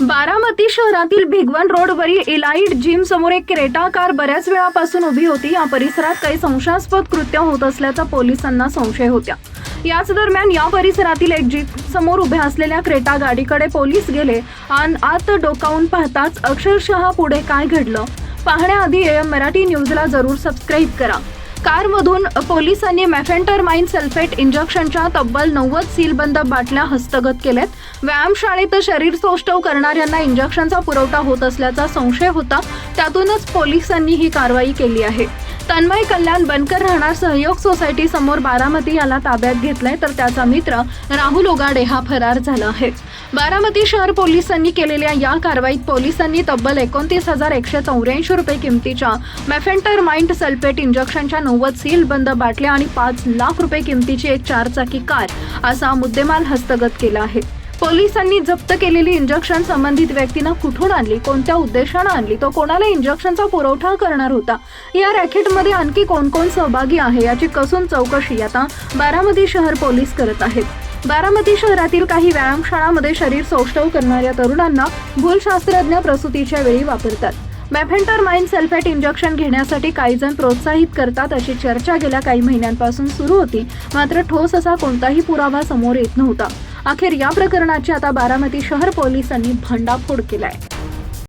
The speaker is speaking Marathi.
बारामती शहरातील भिगवण रोडवरील इलाइट जिम समोर एक क्रेटा कार बऱ्याच वेळापासून उभी होती. या परिसरात काही संशयास्पद कृत्य होत असल्याचा पोलिसांना संशय होत्या याच दरम्यान या परिसरातील एक जीप समोर उभ्या असलेल्या क्रेटा गाडीकडे पोलीस गेले. आणि आत डोकावून पाहताच अक्षरशः पुढे काय घडलं? पाहण्याआधी एम मराठी न्यूजला जरूर सबस्क्राईब करा. कारमधून पोलिसांनी मेफेंटरमाइन सल्फेट इंजेक्शनच्या तब्बल नव्वद सीलबंद बाटल्या हस्तगत केल्यात. व्यायामशाळेत शरीर सौष्ठव करणाऱ्यांना इंजेक्शनचा पुरवठा होत असल्याचा संशय होता. त्यातूनच पोलिसांनी ही कारवाई केली आहे. तन्मय कल्याण बनकर राहणार सहयोग सोसायटी समोर बारामती याला ताब्यात घेतलाय तर त्याचा मित्र राहुल ओगाडे हा फरार झाला आहे. बारामती शहर पोलिसांनी केलेल्या या कारवाईत पोलिसांनी तब्बल एकोणतीस हजार एकशे चौऱ्याऐंशी रुपये किमतीच्या मेफेंटर माइंड सल्फेट इंजेक्शनच्या नव्वद सील बंद बाटल्या आणि पाच लाख रुपये किमतीची एक चारचाकी कार असा मुद्देमाल हस्तगत केला आहे. पोलिसांनी जप्त केलेली इंजेक्शन संबंधित व्यक्तीनं कुठून आणली कोणत्या उद्देशानं आणली तो कोणाला इंजेक्शनचा पुरवठा करणार होता? या रॅकेटमध्ये आणखी कोण कोण सहभागी आहे याची कसून चौकशी? आता बारामती शहर पोलीस करत आहेत. बारामती शहरातील काही व्यायामशाळामध्ये शरीर सौष्ठव करणाऱ्या तरुणांना भूलशास्त्रज्ञ प्रसूतीच्या वेळी वापरतात. मॅफेंटर माइन सल्फेट इंजेक्शन घेण्यासाठी काही जण प्रोत्साहित करतात अशी चर्चा गेल्या काही महिन्यांपासून सुरू होती. मात्र ठोस असा कोणताही पुरावा समोर येत नव्हता. अखेर या प्रकरणाची आता बारामती शहर पोलिसांनी भंडाफोड केलाय.